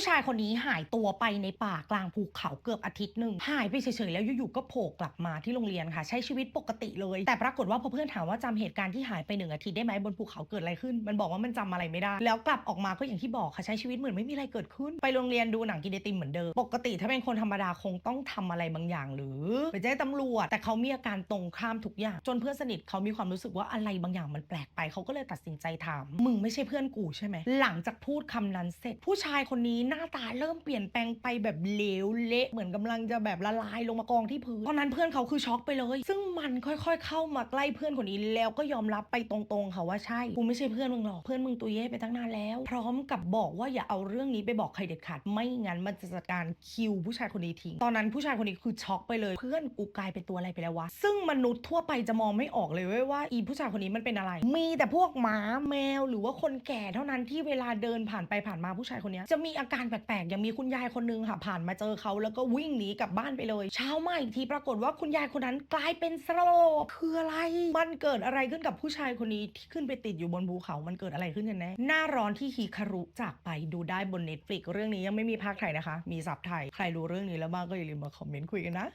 ผู้ชายคนนี้หายตัวไปในป่ากลางภูเขาเกือบอาทิตย์หนึ่งหายไปเฉยๆแล้วอยู่ๆก็โผล่กลับมาที่โรงเรียนค่ะ ใช้ชีวิตปกติเลย แต่ปรากฏว่าพอเพื่อนถามว่าจำเหตุการณ์ที่หายไปหนึ่งอาทิตย์ได้ไหมบนภูเขาเกิดอะไรขึ้น มันบอกว่ามันจำอะไรไม่ได้ แล้วกลับออกมาก็อย่างที่บอกค่ะใช้ชีวิตเหมือนไม่มีอะไรเกิดขึ้น ไปโรงเรียนดูหนังกินไอติมเหมือนเดิมปกติถ้าเป็นคนธรรมดาคงต้องทำอะไรบางอย่าง หรือไปแจ้งตำรวจ แต่เขามีอาการตรงข้ามทุกอย่าง จนเพื่อนสนิทเขามีความรู้สึกว่าอะไรบางอย่างมันแปลกไปเขาก็เลยตัดสินใจถามมึงไม่ใช่เพื่อนกูใช่ไหมหลังจากพูดคำนั้นเสร็จผู้ชายคนนี้หน้าตาเริ่มเปลี่ยนแปลงไปแบบเหลวเละเหมือนกำลังจะแบบละลายลงมากองที่พื้นตอนนั้นเพื่อนเขาคือช็อกไปเลย ซึ่งมันค่อยๆ เข้ามาใกล้เพื่อนคนนี้แล้วก็ยอมรับไปตรงๆค่ะว่าใช่กูไม่ใช่เพื่อนมึงหรอกเพื่อนมึงตัวเย่ไปตั้งนานแล้ว พร้อมกับบอกว่าอย่าเอาเรื่องนี้ไปบอกใครเด็ดขาดไม่งั้นมันจะจัดการคิวผู้ชายคนนี้ทิ้งตอนนั้นผู้ชายคนนี้คือช็อกไปเลย เพื่อนกูกลายเป็นตัวอะไรไปแล้ววะซึ่งมนุษย์ทั่วไปจะมองไม่ออกเลยว,ว่าอีผู้ชายคนนี้มันเป็นอะไร มีแต่พวกหมาแมวหรือว่าคนแก่เท่านั้นที่เวลาเดินผ่านไปผ่านมาผู้ชายคนนี้จะมีอาการแปลกๆยังมีคุณยายคนนึงค่ะ ผ่านมาเจอเขาแล้วก็วิ่งหนีกลับบ้านไปเลย เช้ามาอีกทีปรากฏว่าคุณยายคนนั้นกลายเป็นสโลคืออะไร มันเกิดอะไรขึ้นกับผู้ชายคนนี้ที่ขึ้นไปติดอยู่บนภูเขามันเกิดอะไรขึ้นกันแน่หน้าร้อนที่ฮิคารุจากไปดูได้บน Netflix เรื่องนี้ยังไม่มีภาคไทยนะคะ มีซับไทย ใครรู้เรื่องนี้แล้วบ้างก็อย่าลืมมาคอมเมนต์คุยกันนะ